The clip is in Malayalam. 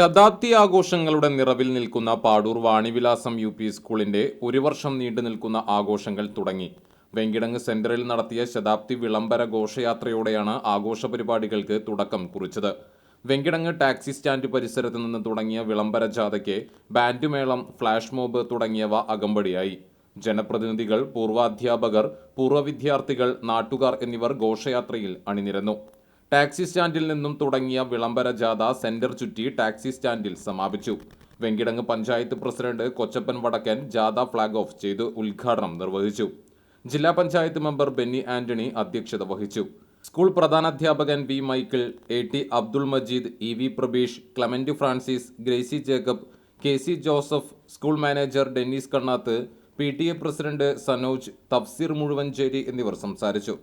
ശതാബ്ദി ആഘോഷങ്ങളുടെ നിറവിൽ നിൽക്കുന്ന പാടൂർ വാണിവിലാസം യു പി സ്കൂളിന്റെ ഒരു വർഷം നീണ്ടു നിൽക്കുന്ന ആഘോഷങ്ങൾ തുടങ്ങി. വെങ്കിടങ്ങ് സെന്ററിൽ നടത്തിയ ശതാബ്ദി വിളംബര ഘോഷയാത്രയോടെയാണ് ആഘോഷ പരിപാടികൾക്ക് തുടക്കം കുറിച്ചത്. വെങ്കിടങ്ങ് ടാക്സി സ്റ്റാൻഡ് പരിസരത്ത് നിന്ന് തുടങ്ങിയ വിളംബര ജാഥയ്ക്ക് ബാൻഡുമേളം ഫ്ലാഷ് മോബ് തുടങ്ങിയവ അകമ്പടിയായി. ജനപ്രതിനിധികൾ പൂർവാധ്യാപകർ പൂർവ വിദ്യാർത്ഥികൾ നാട്ടുകാർ എന്നിവർ ഘോഷയാത്രയിൽ അണിനിരന്നു. ടാക്സി സ്റ്റാൻഡിൽ നിന്നും തുടങ്ങിയ വിളംബര ജാഥ സെന്റർ ചുറ്റി ടാക്സി സ്റ്റാൻഡിൽ സമാപിച്ചു. വെങ്കിടങ്ങ് പഞ്ചായത്ത് പ്രസിഡന്റ് കൊച്ചപ്പൻ വടക്കൻ ജാഥ ഫ്ളാഗ് ഓഫ് ചെയ്ത് ഉദ്ഘാടനം നിർവഹിച്ചു. ജില്ലാ പഞ്ചായത്ത് മെമ്പർ ബെന്നി ആന്റണി അധ്യക്ഷത വഹിച്ചു. School പ്രധാനാധ്യാപകൻ V Michael A T Abdul Majeed E V Prabeesh Clement Francis Gracy Jacob K C Joseph school manager Dennis Kannath P T A president Sanoj Tafseer Muzhuvancheri എന്നിവർ സംസാരിച്ചു.